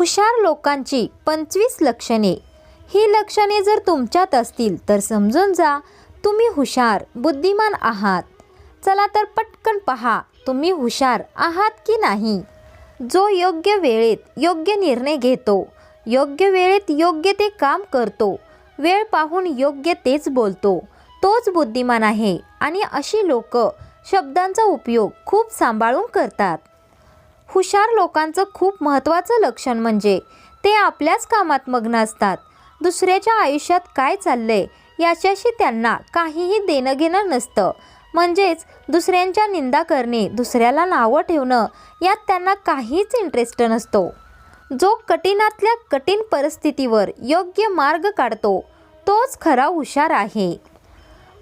हुशार लोकांची पंचवीस लक्षणे. ही लक्षणे जर तुमच्यात असतील तर समजून जा तुम्ही हुशार बुद्धिमान आहात. चला तर पटकन पहा तुम्ही हुशार आहात की नाही? जो योग्य वेळेत योग्य निर्णय घेतो योग्य वेळेत योग्य ते काम करतो वेळ पाहून योग्य तेच बोलतो तोच बुद्धिमान आहे आणि अशी लोक शब्दांचा उपयोग खूप सांभाळून करतात. हुशार लोकांचं खूप महत्त्वाचं लक्षण म्हणजे ते आपल्याच कामात मग्न असतात. दुसऱ्याच्या आयुष्यात काय चाललंय याच्याशी त्यांना काहीही देणं घेणं नसतं. म्हणजेच दुसऱ्यांच्या निंदा करणे दुसऱ्याला नावं ठेवणं यात त्यांना काहीच इंटरेस्ट नसतो. जो कठीणातल्या कठीण परिस्थितीवर योग्य मार्ग काढतो तोच खरा हुशार आहे.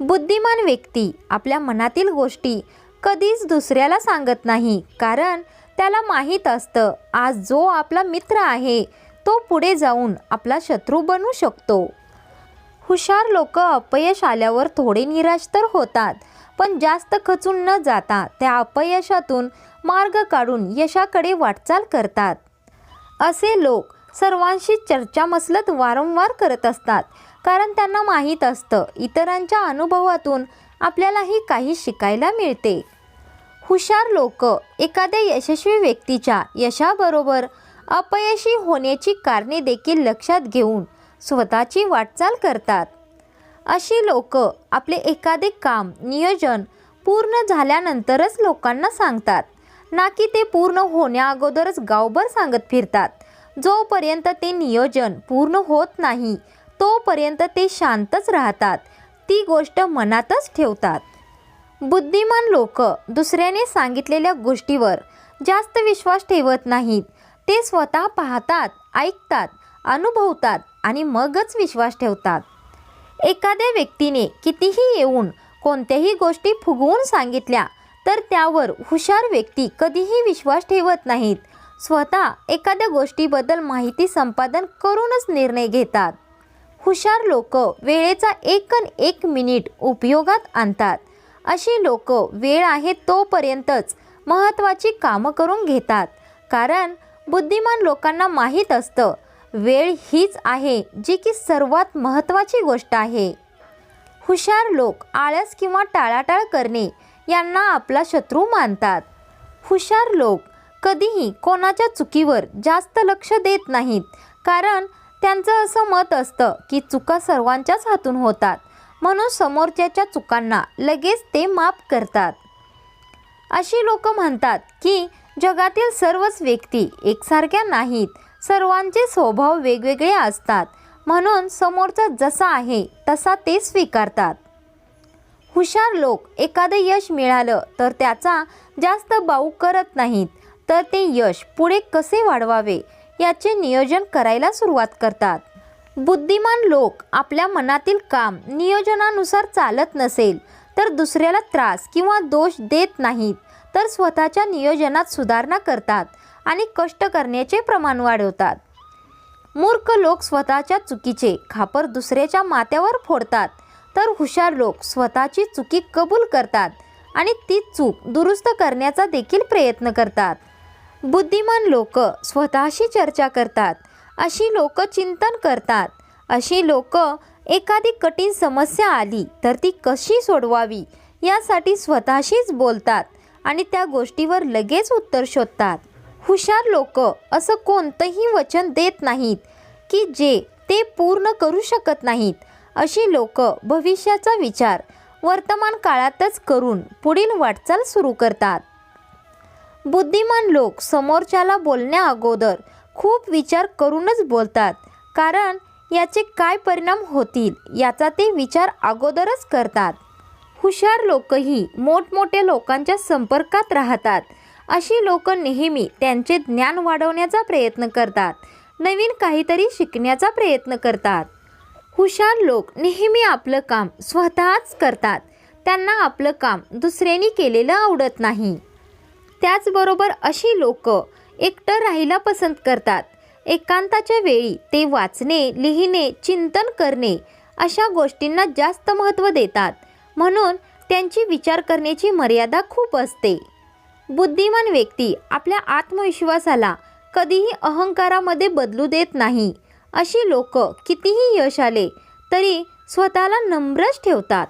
बुद्धिमान व्यक्ती आपल्या मनातील गोष्टी कधीच दुसऱ्याला सांगत नाही कारण त्याला माहीत असतं आज जो आपला मित्र आहे तो पुढे जाऊन आपला शत्रू बनू शकतो. हुशार लोक अपयश आल्यावर थोडे निराश तर होतात पण जास्त खचून न जाता त्या अपयशातून मार्ग काढून यशाकडे वाटचाल करतात. असे लोक सर्वांशी चर्चा मसलत वारंवार करत असतात कारण त्यांना माहीत असतं इतरांच्या अनुभवातून आपल्यालाही काही शिकायला मिळते. हुशार लोक एखाद्या यशस्वी व्यक्तीच्या यशाबरोबर अपयशी होण्याची कारणे देखील लक्षात घेऊन स्वतःची वाटचाल करतात. अशी लोक आपले एखादे काम नियोजन पूर्ण झाल्यानंतरच लोकांना सांगतात. ना की ते पूर्ण होण्याअगोदरच गावभर सांगत फिरतात. जोपर्यंत ते नियोजन पूर्ण होत नाही तोपर्यंत ते शांतच राहतात. ती गोष्ट मनातच ठेवतात. बुद्धिमान लोक दुसऱ्याने सांगितलेल्या गोष्टीवर जास्त विश्वास ठेवत नाहीत. ते स्वतः पाहतात ऐकतात अनुभवतात आणि मगच विश्वास ठेवतात. एखाद्या व्यक्तीने कितीही येऊन कोणत्याही गोष्टी फुगवून सांगितल्या तर त्यावर हुशार व्यक्ती कधीही विश्वास ठेवत नाहीत. स्वतः एखाद्या गोष्टीबद्दल माहिती संपादन करूनच निर्णय घेतात. हुशार लोक वेळेचा एकन एक मिनिट उपयोगात आणतात. अशी लोक वेळ आहे तोपर्यंतच महत्त्वाची कामं करून घेतात. कारण बुद्धिमान लोकांना माहीत असतं वेळ हीच आहे जी की सर्वात महत्त्वाची गोष्ट आहे. हुशार लोक आळस किंवा टाळाटाळ करणे यांना आपला शत्रू मानतात. हुशार लोक कधीही कोणाच्या चुकीवर जास्त लक्ष देत नाहीत कारण त्यांचं असं मत असतं की चुका सर्वांच्याच हातून होतात. म्हणून समोरच्याच्या चुकांना लगेच ते माफ करतात. अशी लोक म्हणतात की जगातील सर्वच व्यक्ती एकसारख्या नाहीत. सर्वांचे स्वभाव वेगवेगळे असतात. म्हणून समोरचा जसा आहे तसा ते स्वीकारतात. हुशार लोक एखादं यश मिळालं तर त्याचा जास्त बाऊ करत नाहीत. तर ते यश पुढे कसे वाढवावे? याचे नियोजन करायला सुरुवात करतात. बुद्धिमान लोक आपल्या मनातील काम नियोजनानुसार चालत नसेल तर दुसऱ्याला त्रास किंवा दोष देत नाहीत तर स्वतःच्या नियोजनात सुधारणा करतात आणि कष्ट करण्याचे प्रमाण वाढवतात. मूर्ख लोक स्वतःच्या चुकीचे खापर दुसऱ्याच्या माथ्यावर फोडतात तर हुशार लोक स्वतःची चुकी कबूल करतात आणि ती चूक दुरुस्त करण्याचा देखील प्रयत्न करतात. बुद्धिमान लोक स्वतःशी चर्चा करतात अशी लोक चिंतन करतात. अशी लोक एखादी कठीण समस्या आली तर ती कशी सोडवावी यासाठी स्वतःशीच बोलतात आणि त्या गोष्टीवर लगेच उत्तर शोधतात. हुशार लोक असं कोणतंही वचन देत नाहीत की जे ते पूर्ण करू शकत नाहीत अशी लोक भविष्याचा विचार वर्तमान काळातच करून पुढील वाटचाल सुरू करतात. बुद्धिमान लोक समोरच्याला बोलण्या अगोदर खूप विचार करूनच बोलतात. कारण याचे काय परिणाम होतील याचा ते विचार अगोदरच करतात. हुशार लोकही मोठमोठ्या लोकांच्या संपर्कात राहतात. अशी लोक नेहमी त्यांचे ज्ञान वाढवण्याचा प्रयत्न करतात. नवीन काहीतरी शिकण्याचा प्रयत्न करतात. हुशार लोक नेहमी आपलं काम स्वतःच करतात. त्यांना आपलं काम दुसऱ्यांनी केलेलं आवडत नाही. त्याचबरोबर अशी लोक एकटं राहायला पसंत करतात. एकांताच्या वेळी ते वाचणे लिहिणे चिंतन करणे अशा गोष्टींना जास्त महत्त्व देतात. म्हणून त्यांची विचार करण्याची मर्यादा खूप असते. बुद्धिमान व्यक्ती आपल्या आत्मविश्वासाला कधीही अहंकारामध्ये बदलू देत नाही. अशी लोक कितीही यश आले तरी स्वतःला नम्रच ठेवतात.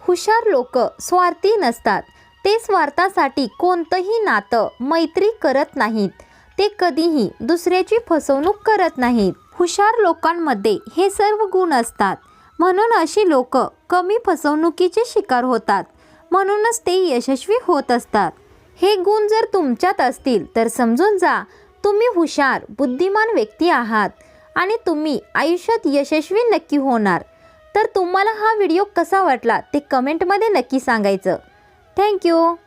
हुशार लोक स्वार्थी नसतात. ते स्वार्थासाठी कोणतंही नातं मैत्री करत नाहीत. ते कधीही दुसऱ्याची फसवणूक करत नाहीत. हुशार लोकांमध्ये हे सर्व गुण असतात. म्हणून अशी लोक कमी फसवणुकीचे शिकार होतात. म्हणूनच ते यशस्वी होत असतात. हे गुण जर तुमच्यात असतील तर समजून जा तुम्ही हुशार बुद्धिमान व्यक्ती आहात आणि तुम्ही आयुष्यात यशस्वी नक्की होणार. तर तुम्हाला हा व्हिडिओ कसा वाटला ते कमेंटमध्ये नक्की सांगायचं. Thank you.